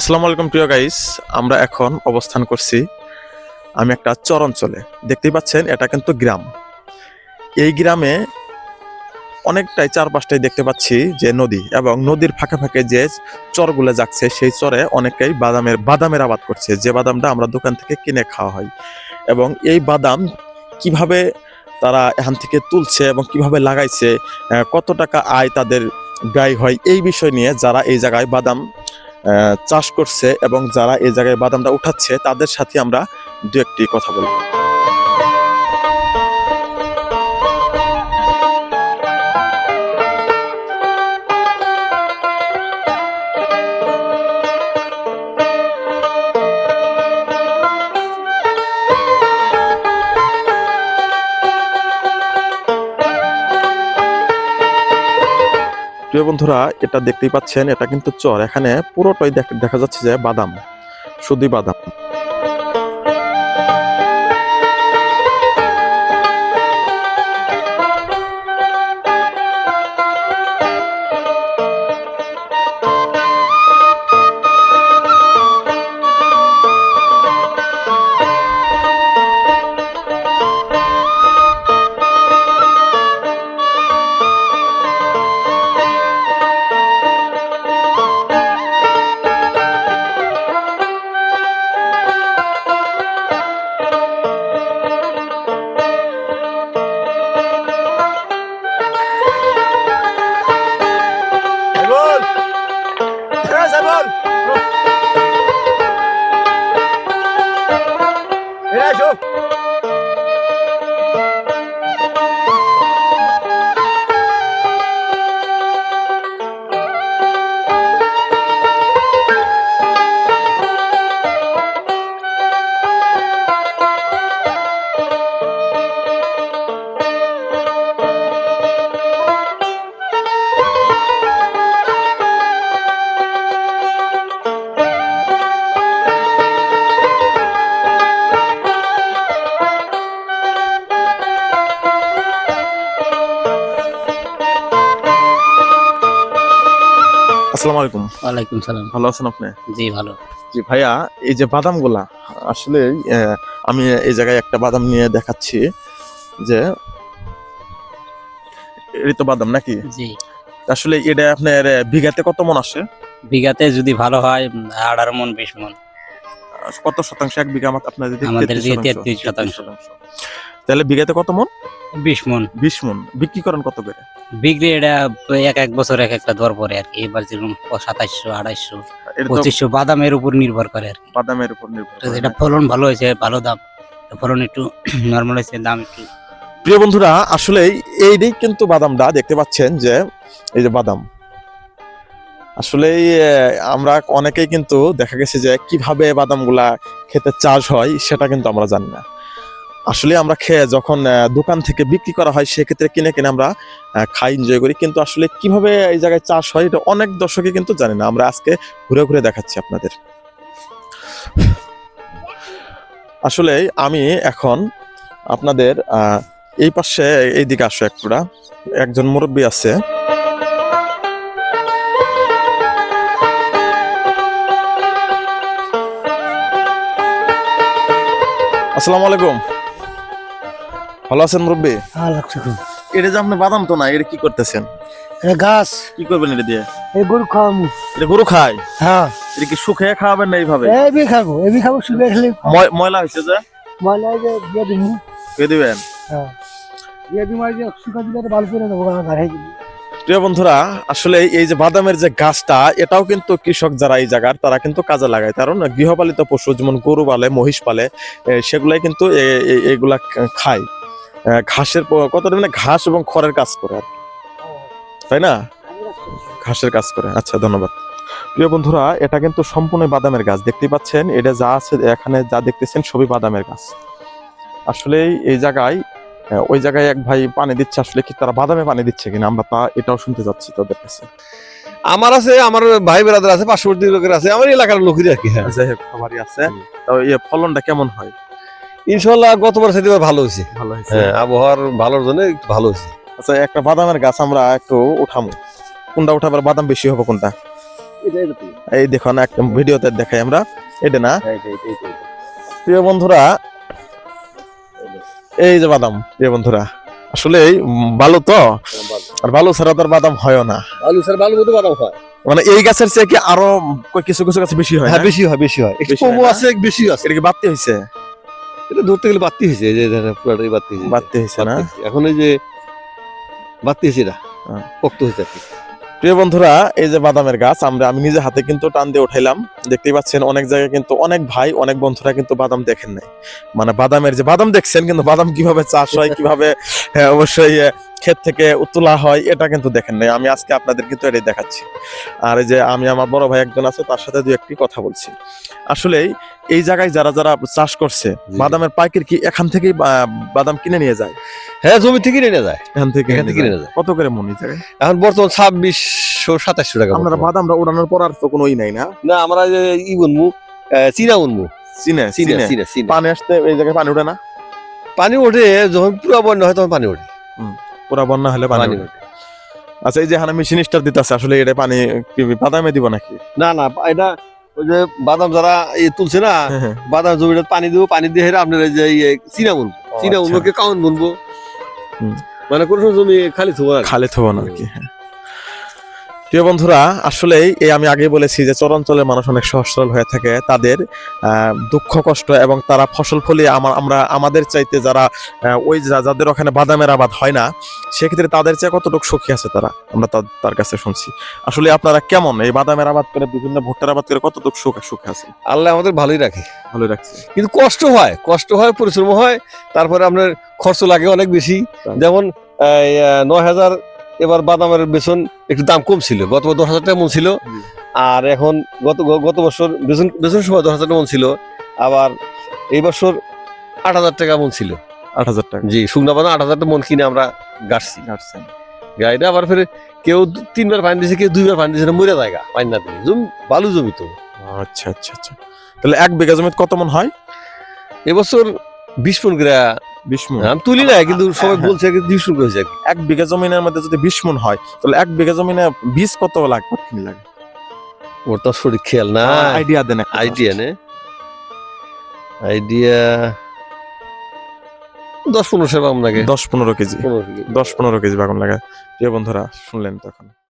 আসসালামু আলাইকুম, প্রিয় গাইস আমরা এখন অবস্থান করছি আমি একটা চর অঞ্চলে দেখতেই পাচ্ছেন, এটা কিন্তু গ্রাম। এই গ্রামে অনেকটাই চারপাশটাই দেখতে পাচ্ছি যে নদী এবং নদীর ফাঁকে ফাঁকে যে চরগুলো যাচ্ছে, সেই চরে অনেকেই বাদামের বাদামের আবাদ করছে। যে বাদামটা আমরা দোকান থেকে কিনে খাওয়া হয়। এবং এই বাদাম কীভাবে তারা এখান থেকে তুলছে এবং কীভাবে লাগাইছে কত টাকা আয় তাদের ব্যয় হয়, এই বিষয় নিয়ে যারা এই জায়গায় বাদাম চাষ করছে এবং যারা এই জায়গায় বাদামটা উঠাচ্ছে, তাদের সাথে আমরা দু একটি কথা বলব। প্রিয় বন্ধুরা, এটা দেখতেই পাচ্ছেন, এটা কিন্তু চর। এখানে পুরোটাই দেখ- যাচ্ছে যে বাদাম, শুধুই বাদাম। 大雄。আসসালামু আলাইকুম। ওয়ালাইকুম সালাম। ভালো আছেন আপনি? জি ভালো। জি ভাইয়া এই যে বাদামগুলা আসলে আমি এই জায়গায় একটা বাদাম নিয়ে দেখাচ্ছি যে তো বাদাম নাকি? জি। আসলে এটা আপনার বিঘাতে কত মন আসে? বিঘাতে যদি ভালো হয় আঠারো মন বিশ মন। কত শতাংশ? এক বিঘা আমার আপনাদের আমাদের 33 শতাংশ, 33 শতাংশ। 33 শতাংশ। তাহলে বিঘাতে কত মন? বিশ মন। বিশ মন। বিক্রি করেন কত করে? বিক্রি এটা এক এক বছর এক একটা দর পরে আর কি। এবার যেরকম সাতাইশশো আড়াইশো এটা তো পঁচিশশো বাদামের উপর নির্ভর করে আর কি। বাদামের উপর নির্ভর। এটা ফলন ভালো হয়েছে ভালো দাম। ফলন একটু নর্মাল হয়েছে দাম একটু প্রিয় বন্ধুরা আসলে এইটাই কিন্তু বাদামটা দেখতে পাচ্ছেন যে এই যে বাদাম। আসলে আমরা অনেকেই কিন্তু দেখা গেছে যে কীভাবে বাদামগুলা খেতে চাষ হয় সেটা কিন্তু আমরা জানি না। আসলে আমরা খেয়ে যখন দোকান থেকে বিক্রি করা হয়, সেক্ষেত্রে কিনে কিনে আমরা খাই এনজয় করি। কিন্তু আসলে কীভাবে এই জায়গায় চাষ হয়, এটা অনেক দর্শকে কিন্তু জানি না। আমরা আজকে ঘুরে ঘুরে দেখাচ্ছি আপনাদের। আসলে আমি এখন আপনাদের এই পাশে, এই দিকে আসো একটুরা একজন মুরব্বী আছে। আসসালামু আলাইকুম। ভালো আছেন মুরব্বী? এটা যে আপনি বাদাম তো না এটা কি করতেছেন? গাছ। কি করবেন এটা দিয়ে? এই গরু খাওয়াবো এটা গরু খায়? হ্যাঁ। এটা কি শুকিয়ে খাওয়াবেন না এইভাবে? এবি খাব এবি খাব শুকিয়ে খেলে। ময়লা হয়েছে যে? ময়লা যে দিয়ে দিবি। কে দিবেন? হ্যাঁ। দিয়ে দিবি আর যে শুকা দিলে ভালো করে দেবো দিবি। প্রিয় বন্ধুরা আসলে এই যে বাদামের যে গাছটা এটাও কিন্তু কৃষক যারা এই জায়গার তারা কিন্তু কাজে লাগায়। কারণ গৃহপালিত পশু যেমন গরু পালে মহিষ পালে সেগুলাই কিন্তু এগুলা খায়। ঘাসের কতটা মানে ঘাস এবং খড়ের কাজ করে আর তাই না? ঘাসের কাজ করে। আচ্ছা ধন্যবাদ। প্রিয় বন্ধুরা এটা কিন্তু সম্পূর্ণ বাদামের গাছ। দেখতেই পাচ্ছেন এটা যা আছে এখানে যা দেখতেছেন সবই বাদামের গাছ। আসলে এই জায়গায় ওই জায়গায় এক ভাই পানি দিচ্ছে আসলে কি তারা বাদামে পানি দিচ্ছে কিনা? আমরা তা এটাও শুনতে যাচ্ছি তাদের কাছে। আমার আছে আমার ভাই বেড়াদের আছে পার্শ্ববর্তী লোকের আছে আমার এলাকার লোকেরই আর কি হ্যাঁ। যাই হোক সবারই আছে। তো এই ফলনটা কেমন হয়? ইনশাল্লাহ গতবার এবার ভালো হয়েছে। ভালো হয়েছে। হ্যাঁ আবহাওয়ার ভালোর জন্য ভালো হয়েছে। আচ্ছা একটা বাদামের গাছ আমরা একটু উঠামো। কোনটা উঠাবার বাদাম বেশি হবে কোনটা? এই দেখুন একটা ভিডিওতে দেখাই আমরা। এটা না? প্রিয় বন্ধুরা এই যে বাদাম প্রিয় বন্ধুরা। আসলে ভালো তো আর ভালো ছাড়া তো আর বাদাম হয় না। আলু স্যার ভালো মতো বাদাম হয়। মানে এই গাছের চেয়ে কি আরও কিছু কিছু গাছ বেশি হয় হ্যাঁ বেশি হয় বেশি হয়। একটু বেশি হয় কমও? আছে বেশি আছে। এটা কি বাড়তি হয়েছে? এটা ধরতে গেলে বাড়তি হয়েছে যে পুরাটাই বাড়তি হয়েছে। বাড়তি হয়েছে না? এখন এই যে বাড়তি হয়েছে এটা পক্ত পোক্ত হয়েছে আর কি। প্রিয় বন্ধুরা এই যে বাদামের গাছ আমরা আমি নিজে হাতে কিন্তু টান দিয়ে উঠাইলাম। দেখতেই পাচ্ছেন অনেক জায়গায় কিন্তু অনেক ভাই অনেক বন্ধুরা কিন্তু বাদাম দেখেন নাই। মানে বাদামের যে বাদাম দেখছেন কিন্তু বাদাম কীভাবে চাষ হয় কীভাবে হ্যাঁ, অবশ্যই ক্ষেত থেকে তোলা হয় এটা কিন্তু দেখেন নাই। আমি আজকে আপনাদের কিন্তু এটাই দেখাচ্ছি। আর এই যে আমি আমার বড় ভাই একজন আছে তার সাথে দুই একটি কথা বলছি। আসলেই এই জায়গায় যারা যারা চাষ করছে বাদামের পাইকারি কি এখান থেকেই বাদাম কিনে নিয়ে যায়? হ্যাঁ জমি থেকে নিয়ে যায়। এখান থেকে এখান থেকে নিয়ে যায়। যায় কত করে মনে জায়গায়? এখন বর্তমান ছাব্বিশশো সাতাশশো টাকা আপনারা। বাদামটা উড়ানোর পর আর তো কোনো ই নাই না? না আমরা যে ই বনবো চীনা চীনা চিনে চীনা। চীনা পানি আসতে এই জায়গায় পানি ওঠে না? পানি ওঠে যখন পুরো বন্যা হয় তখন পানি ওঠে। পুরা বন্যা হলে পানি আচ্ছা এই যে এখানে মেশিন স্টার দিতেছে আসলে এটা পানি কি বাদামে দিব নাকি? না না এটা ওই যে বাদাম যারা ইয়ে তুলছে না বাদাম জমিটা পানি দিব পানি দিয়ে আপনার এই যে চীনা বনবো। চীনা বুনবো কে কাউন বুনবো। মানে কোনো জমি খালি থবো না খালি থব না আর কি হ্যাঁ। প্রিয় বন্ধুরা আসলেই এই আমি আগে বলেছি যে চরাঞ্চলের মানুষ অনেক সহজ সরল হয়ে থাকে। তাদের দুঃখ কষ্ট এবং তারা ফসল ফলিয়ে আমার আমরা আমাদের চাইতে যারা ওই যাদের ওখানে বাদামের আবাদ হয় না সেক্ষেত্রে তাদের চেয়ে কতটুকু সুখী আছে তারা? আমরা তার- কাছে শুনছি। আসলে আপনারা কেমন? এই বাদামের আবাদ করে বিভিন্ন ভুট্টার আবাদ করে কতটুকু সুখ সুখে আছে আল্লাহ আমাদের ভালোই রাখে। ভালোই রাখছে। কিন্তু কষ্ট হয় কষ্ট হয় পরিশ্রম হয় তারপরে আপনার খরচ লাগে অনেক বেশি। যেমন নয় হাজার এবার বাদামের বেতন একটু দাম কম ছিল। গত দশ হাজার টাকা মন ছিল। আর এখন গত গত বছর বেতন বেতন সময় দশ হাজার টাকা মন ছিল। আবার এই বছর আট হাজার টাকা মন ছিল। আট হাজার টাকা। জি শুকনা বাদাম আট হাজার টাকা মন কিনে আমরা গাছছি গাড়ছেন। গাড়িটা আবার ফের কেউ তিনবার পানি দিয়েছে কেউ দুইবার পানি দিয়েছে মরে জায়গা পানি না দিলে। জমি ভালো জমি তো। আচ্ছা আচ্ছা আচ্ছা। তাহলে এক বিঘা জমিতে কত মন হয়? এবছর বিশ মন করে বিশ মন আমি তুলি না কিন্তু সবাই হ্যাঁ, হ্যাঁ। বলছে বিশ মন হয়েছে এক বিঘা জমিনের মধ্যে যদি বিশ মন হয় তাহলে এক বিঘা জমিনে বীজ কত লাগবে লাগে? ওর তো শরীর খেয়াল না আইডিয়া দেন আইডিয়া নে? আইডিয়া দশ পনেরো সেবা আপনাকে দশ পনেরো কেজি। পনেরো কেজি। দশ পনেরো কেজি বাগান লাগে প্রিয় বন্ধুরা শুনলেন তখন।